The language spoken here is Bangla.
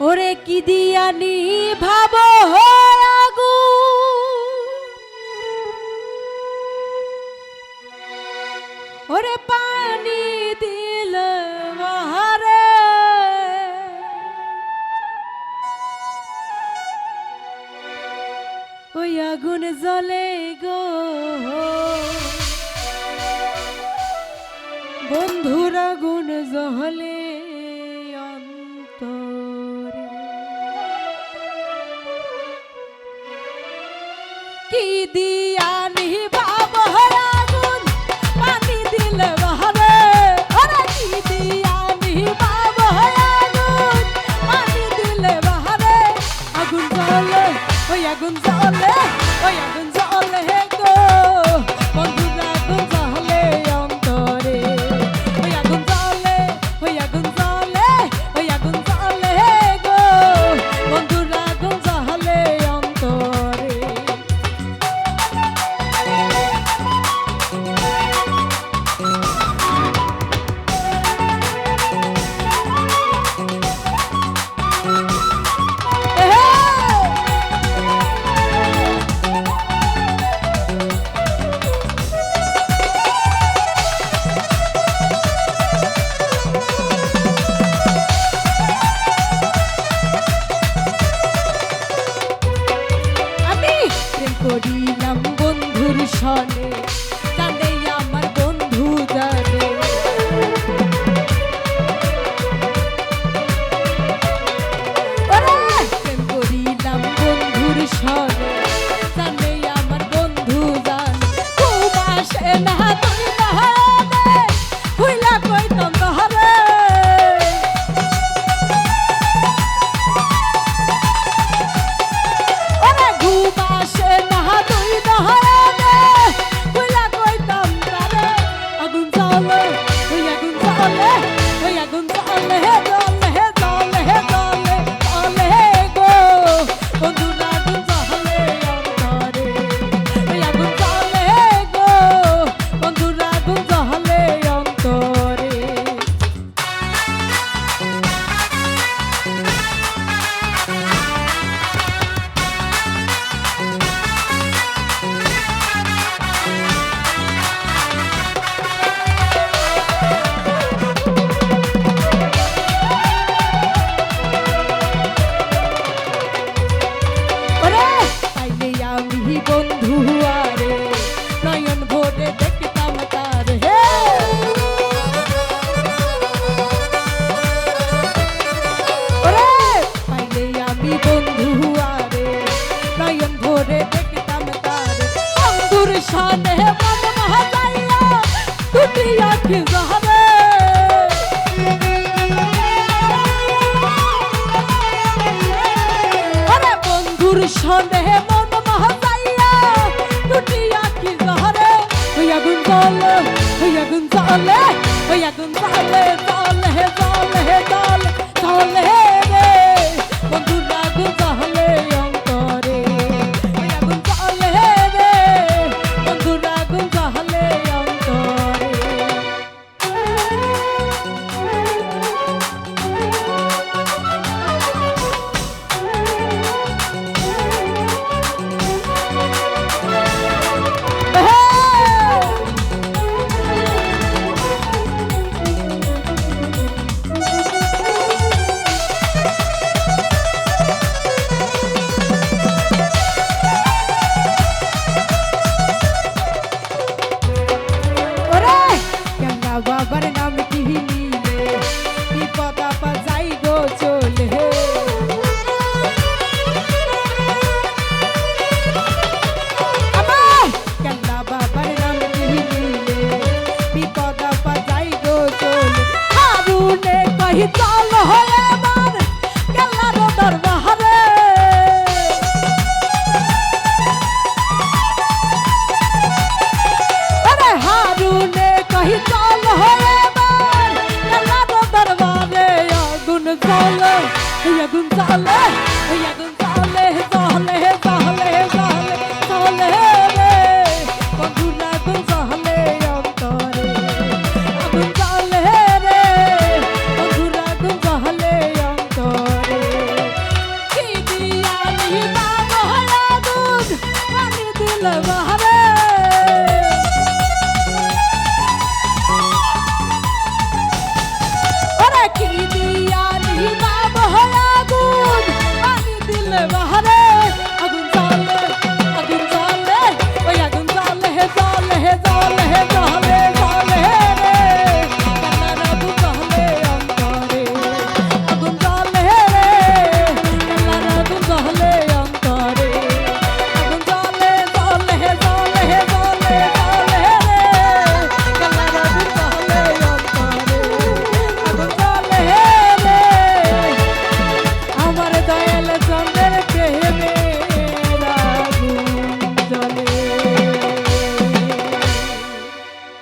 ওরে কি দিয়ানি ভাব আগু ওরে পানি দিল মহারে। ওই আগুন জলে গো। বন্ধুর গুণ জহলে কি দিয়া নিবা বহরা গুণ পানি দিলে বহরে ওরা কি দিয়া নিবা বহরা আগুন জ্বলে, ওই আগুন জ্বলে, ওই আগুন Gonzalez. শহীদ হয়ে গেলার দরবারে। আরে হারুনে কহি চল হয়ে গেলার দরবারে, আগুন চলে আগুন চলে তাহলে